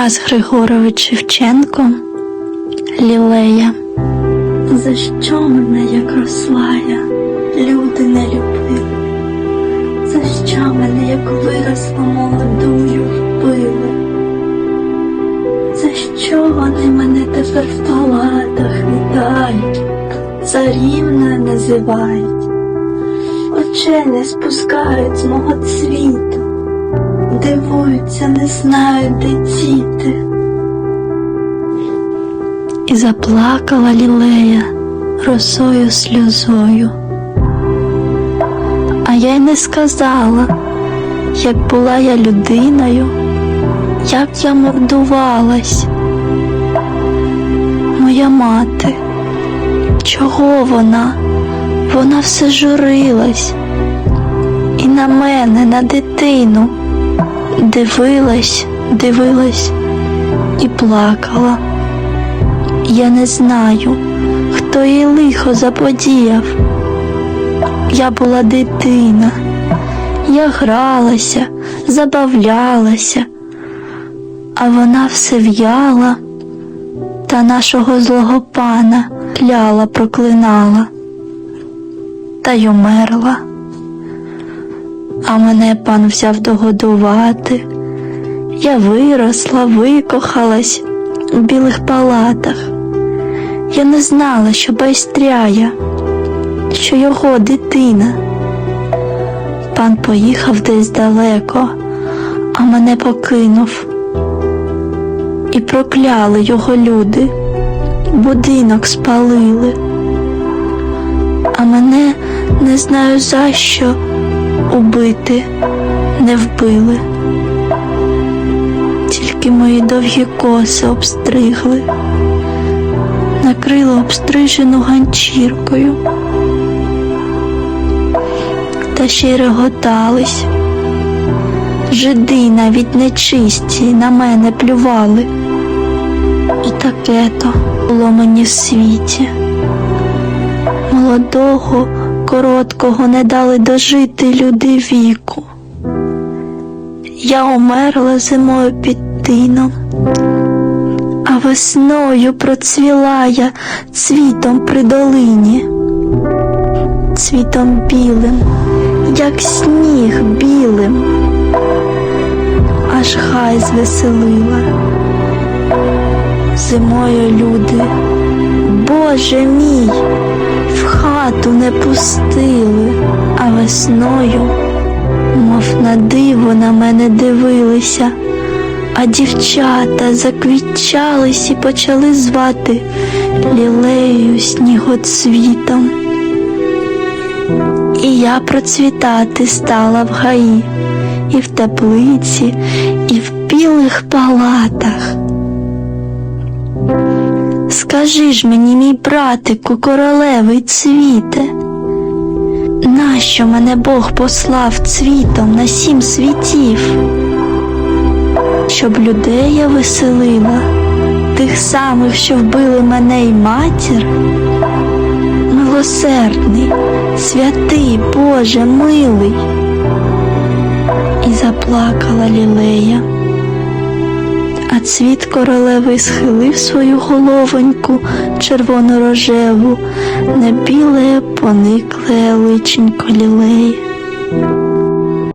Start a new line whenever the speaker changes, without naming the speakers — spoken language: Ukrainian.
Тарас Григорович Шевченко Лілея. За що мене, як росла я, люди не любили? За що мене, як виросла молодою, вбили? За що вони мене тепер в палатах вітають, царівною називають, очей не спускають з мого цвіту, дивуються, не знають, де діти. І заплакала лілея росою сльозою. А я й не сказала, як була я людиною, як я мордувалась. Моя мати, чого вона? Вона все журилась і на мене, на дитину, дивилась, дивилась і плакала. Я не знаю, хто їй лихо заподіяв. Я була дитина, я гралася, забавлялася, а вона все в'яла та нашого злого пана кляла, проклинала та й умерла. А мене пан взяв догодувати. Я виросла, викохалась у білих палатах. Я не знала, що байстряя, що його дитина. Пан поїхав десь далеко, а мене покинув. І прокляли його люди, будинок спалили, а мене не знаю за що убити не вбили. Тільки мої довгі коси обстригли, накрило обстрижену ганчіркою, та ще й реготались. Жиди навіть нечисті на мене плювали. І таке то було мені в світі. Молодого, короткого не дали дожити люди віку. Я умерла зимою під тином, а весною процвіла я цвітом при долині, цвітом білим, як сніг білим, аж хай звеселила. Зимою люди, Боже мій, хату не пустили, а весною мов на диво на мене дивилися, а дівчата заквітчались і почали звати лілею снігоцвітом. І я процвітати стала в гаї, і в теплиці, і в білих палатах. Скажи ж мені, мій братику, королевий цвіте, Нащо мене Бог послав цвітом на сім світів? Щоб людей я веселила, тих самих, що вбили мене й матір? Милосердний, святий, Боже, милий. І заплакала лілея, а цвіт королеви схилив свою головоньку червоно-рожеву, на біле поникле личенько лілеї.